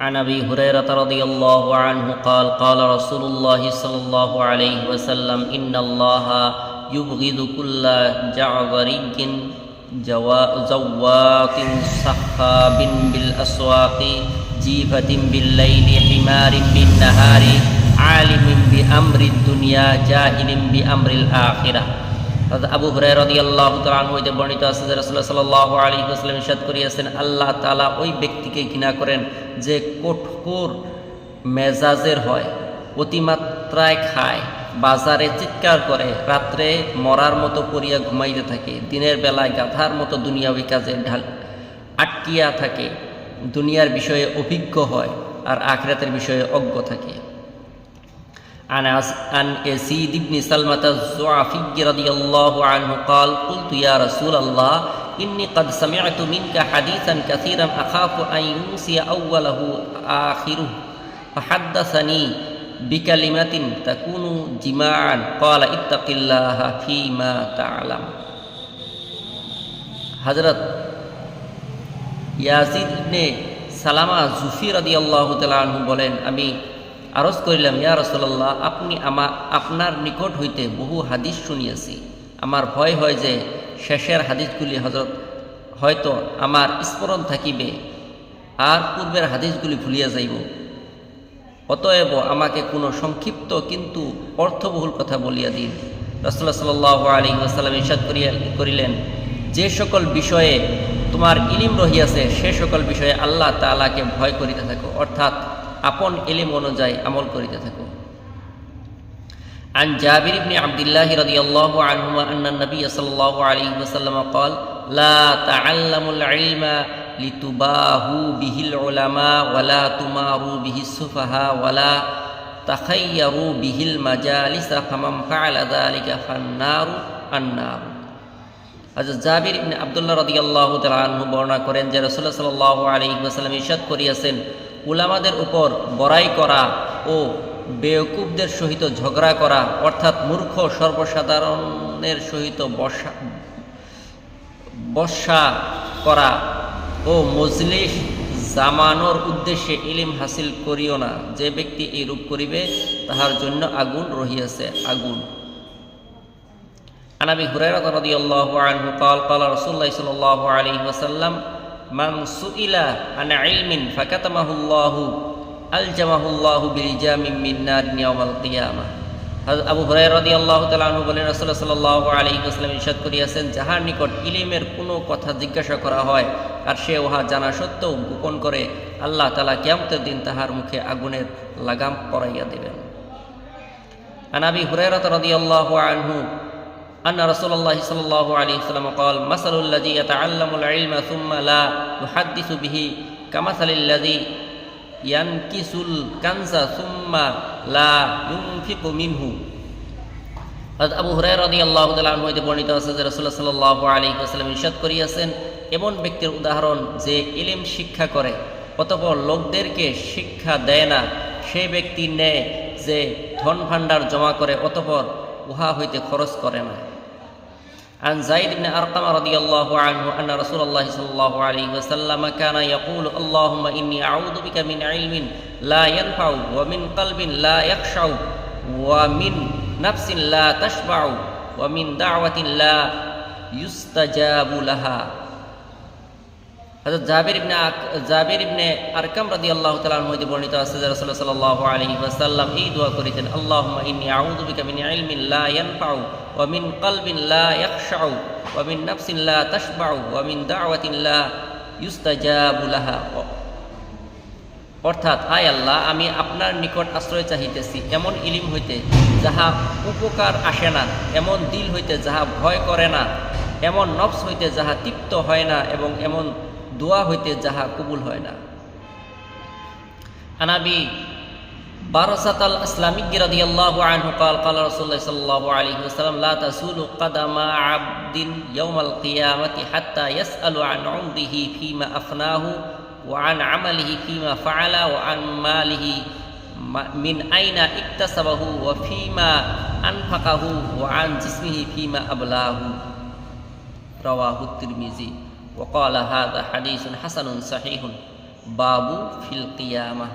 عن ابي هريره رضي الله عنه قال قال رسول الله صلى الله عليه وسلم ان الله يبغض كل جعذري زواق سخاب بالاسواق جيفه بالليل حمار بالنهار عالم بامر الدنيا جاهل بامر الاخره আবু রাদিয়াল্লাহু তাআলা আনহু হইতে বর্ণিত আছে যে রাসূলুল্লাহ সাল্লাল্লাহু আলাইহি ওয়াসাল্লাম ইরশাদ করিয়াছেন, আল্লাহ তাআলা ওই ব্যক্তিকে ঘৃণা করেন যে কঠোর মেজাজের হয়, অতিমাত্রায় খায়, বাজারে চিৎকার করে, রাত্রে মরার মতো পড়িয়া ঘুমাইতে থাকে, দিনের বেলায় গাধার মতো দুনিয়াবি কাজে ঢাল, আটকিয়া থাকে, দুনিয়ার বিষয়ে অভিজ্ঞ হয় আর আখরাতের বিষয়ে অজ্ঞ থাকে। عن عس- عن يزيد بن سلمة الزعفي رضي الله عنه قال قلت يا رسول الله إني قد سمعت منك حديثا كثيرا أخاف أن ينسي أوله آخره فحدثني بكلمة تكون جماعا قال اتق الله فيما تعلم حضرت ইয়াজিদ ইবনে সালামা জুফি রাদি আল্লাহ তালু বলেন আমি আরজ করিলাম, ইয়া রসল্লাহ আপনি আমা, আপনার নিকট হইতে বহু হাদিস শুনিয়াছি। আমার ভয় হয় যে শেষের হাদিসগুলি হজরত হয়তো আমার স্মরণ থাকিবে, আর পূর্বের হাদিসগুলি ভুলিয়া যাইব। অতএব আমাকে কোনো সংক্ষিপ্ত কিন্তু অর্থবহুল কথা বলিয়া দিন। রসুল্লাহ সাল আলী ওসাল্লাম ইসাদ করিয়া, করিলেন, যে সকল বিষয়ে তোমার ইলিম রহিয়াছে, সে সকল বিষয়ে আল্লাহ তালাকে ভয় করিতে থাকো। অর্থাৎ আপন ইলিম অনুযায়ী আমল করিতে থাকো عن جابر بن عبد الله رضي الله عنهما أن النبي صلى الله عليه وسلم قال لا تعلموا العلم لتباهوا به العلماء ولا تماروا به السفهاء ولا تخيروا به المجالس فمن فعل ذلك فالنار النار হযরত জাবির ইবনে আব্দুল্লাহ রাদিয়াল্লাহু তাআলা আনহু বর্ণনা করেন যে রাসূলুল্লাহ সাল্লাল্লাহু আলাইহি ওয়াসাল্লাম ইরশাদ করিয়াছেন উলামাদের উপর বড়াই করা ও বেয়কুবদের সহিত ঝগড়া করা অর্থাৎ মূর্খ সর্বসাধারণের সহিত বসা বসা করা ও মজলিস জামানোর উদ্দেশ্যে ইলিম হাসিল করিও না যে ব্যক্তি এই রূপ করিবে তাহার জন্য আগুন রহিয়াছে আগুন عن ابي هريره رضي الله عنه قال قال رسول الله صلى الله عليه وسلم মান সুইলা আন ইলমিন ফাকাতামাহুল্লাহু আলজামাহুল্লাহু বিলজামিম মিন নার ইয়াওমাল কিয়ামা আবু হুরায়রা রাদিয়াল্লাহু তাআলা আনহু বলেন, রাসূলুল্লাহ সাল্লাল্লাহু আলাইহি ওয়াসাল্লাম ইরশাদ করিয়াছেন, যাহার নিকট ইলমের কোনো কথা জিজ্ঞাসা করা হয় আর সে উহা জানা সত্ত্বেও গোপন করে, আল্লাহ তাআলা কিয়ামতের দিন তাহার মুখে আগুনের লাগাম পরাইয়া দিবেন। আনাবি হুরায়রা রাদিয়াল্লাহু আনহু أن رسول الله صلى الله عليه وسلم قال مثل الذي يتعلم العلم ثم لا يحدث به كمثل الذي ينكس الكنز ثم لا ينفق منه হযরত আবু হুরায়রা রাদিয়াল্লাহু তাআলা আনহু হতে বর্ণিত আছে যে রাসূলুল্লাহ সাল্লাল্লাহু আলাইহি ওয়াসাল্লাম ইরশাদ করিয়াছেন এমন ব্যক্তির উদাহরণ যে ইলম শিক্ষা করে অতঃপর লোকদেরকে শিক্ষা দেয় না সেই ব্যক্তি নেয় যে ধন ভাণ্ডার জমা করে অতঃপর উহা হইতে খরচ করে না عن زيد بن أرقم رضي الله عنه أن رسول الله صلى الله عليه وسلم كان يقول اللهم إني أعوذ بك من علم لا ينفع ومن قلب لا يخشع ومن نفس لا تشبع ومن دعوة لا يستجاب لها হযরত জাবির ইবনে জাবির ইবনে আরকাম রাদিয়াল্লাহু তাআলা আনহু হতে বর্ণিত আছে যে রাসূলুল্লাহ সাল্লাল্লাহু আলাইহি ওয়াসাল্লাম এই দোয়া করিতেন, আল্লাহুম্মা ইন্নী আউযু বিকা মিন ইলমিন লা ইয়ানফাউ ওয়া মিন কলবিন লা ইয়াখশাউ ওয়া মিন নাফসিন লা তাশবাউ ওয়া মিন দাওয়াতিন লা ইউস্তাজাবু অর্থাৎ আয় আল্লাহ, আমি আপনার নিকট আশ্রয় চাহিতেছি, এমন ইলিম হইতে যাহা উপকার আসে না, এমন দিল হইতে যাহা ভয় করে না, এমন নফস হইতে যাহা তৃপ্ত হয় না এবং এমন দোয়া হইতে যাহা কবুল হয় না আনাবি بارسة الأسلامي رضي الله عنه قال قال رسول الله صلى الله عليه وسلم لا تزول قدم عبد يوم القيامة حتى يسأل عن عمره فيما أفناه وعن عمله فيما فعل وعن ماله من أين اكتسبه وفيما أنفقه وعن جسمه فيما أبلاه رواه الترمذي وقال هذا حديث حسن صحيح. باب في القيامة.